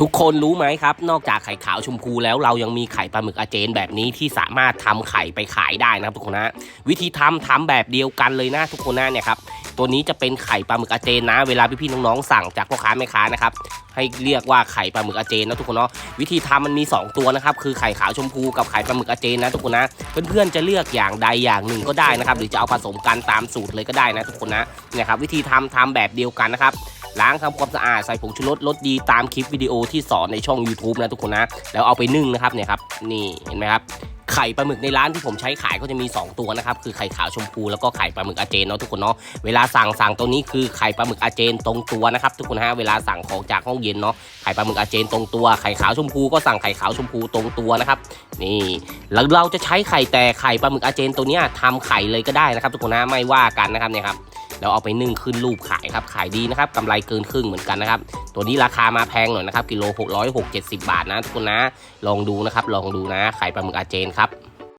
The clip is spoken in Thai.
ทุกคนรู้ไหมครับ นอกจากไข่ขาวชมพูแล้วเรายังมีไข่ปลาหมึกอาเจนแบบนี้ที่สามารถทำไข่ไปขายได้นะครับทุกคนนะวิธีทำทำแบบเดียวกันเลยนะทุกคนนะเนี่ยครับตัวนี้จะเป็นไข่ปลาหมึกอาเจนนะ เวลาพี่ๆน้องๆสั่งจากพ่อค้าแม่ค้านะครับให้เรียกว่าไข่ปลาหมึกอาเจนนะทุกคนเนาะวิธีทำมันมี 2 ตัวนะครับคือไข่ขาวชมพูกับไข่ปลาหมึกอาเจนนะทุกคนนะเพื่อนๆจะเลือกอย่างใดอย่างหนึ่งก็ได้นะครับหรือจะเอาผสมกันตามสูตรเลยก็ได้นะทุกคนนะเนี่ยครับวิธีทำทำแบบเดียวกันนะครับ ล้างทำความสะอาดใส่ผงชูรสรสดีตามคลิปวิดีโอที่สอนในช่อง YouTube นะทุกคนนะ แล้วเอาไปนึ่งนะครับเนี่ยครับนี่เห็นไหมครับไข่ปลาหมึกในร้านที่ผมใช้ขายก็จะมี 2 ตัวนะครับคือไข่ขาวชมพูแล้วก็ไข่ปลาหมึกอาเจนเนาะทุกคนเนาะเวลาสั่งสั่งตัวนี้คือไข่ปลาหมึกอาเจนตรงตัวนะครับทุกคนฮะเวลาสั่งของจากห้องเย็นเนาะไข่ปลาหมึกอาเจนตรงตัวไข่ขาวชมพูก็สั่งไข่ขาวชมพูตรงตัวนะครับนี่แล้วเราจะใช้ไข่แต่ไข่ปลาหมึกอาเจนตัวนี้ยทำไข่เลยก็ได้นะครับ ทุกคนนะไม่ว่ากันนะครับเนี่ยครับ แล้วเอาไปนึ่งขึ้นรูปขายครับขายดีนะครับกำไรเกินครึ่งเหมือนกันนะครับตัวนี้ราคามาแพงหน่อยนะครับกิโล6 6 70 บาทนะทุกคนนะ ลองดูนะครับลองดูนะไข่ปลาหมึกอาเจนครับ